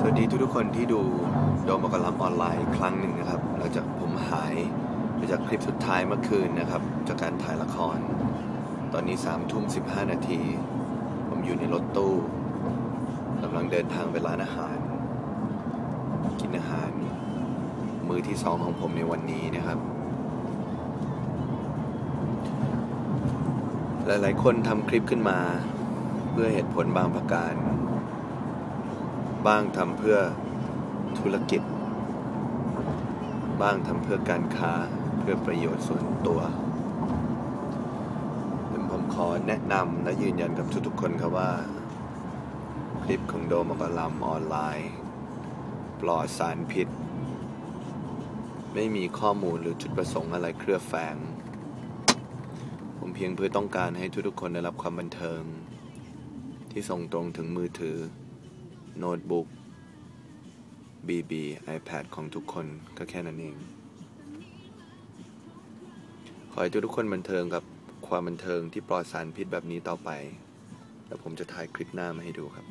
สวัสดีทุกๆคนที่ดูโดมกลัมออนไลน์ครั้งหนึ่งนะครับ หลังจากผมหายไปจากคลิปสุดท้ายเมื่อคืนนะครับ จากการถ่ายละคร ตอนนี้สามทุ่มสิบห้านาที ผมอยู่ในรถตู้กำลังเดินทางไปร้านอาหาร กินอาหาร มือที่สองของผมในวันนี้นะครับ หลายๆคนทำคลิปขึ้นมา เพื่อเหตุผลบางประการ บ้างทำเพื่อธุรกิจ บ้างทำเพื่อการค้าเพื่อประโยชน์ส่วนตัวผมขอแนะนำและยืนยันกับทุกๆคนครับว่า คลิปของโดมกลัมออนไลน์ ปลอดสารพิษ ไม่มีข้อมูลหรือจุดประสงค์อะไรเครือแฝง ผมเพียงเพื่อต้องการให้ทุกๆคนได้รับความบันเทิง ที่ส่งตรงถึงมือถือ โน้ตบุ๊ก BB iPad ของทุกคนก็แค่นั้นเอง ขอให้ทุกทุกคนบันเทิงกับความบันเทิงที่ปลอดสารพิษแบบนี้ต่อไป แล้วผมจะถ่ายคลิปหน้ามาให้ดูครับ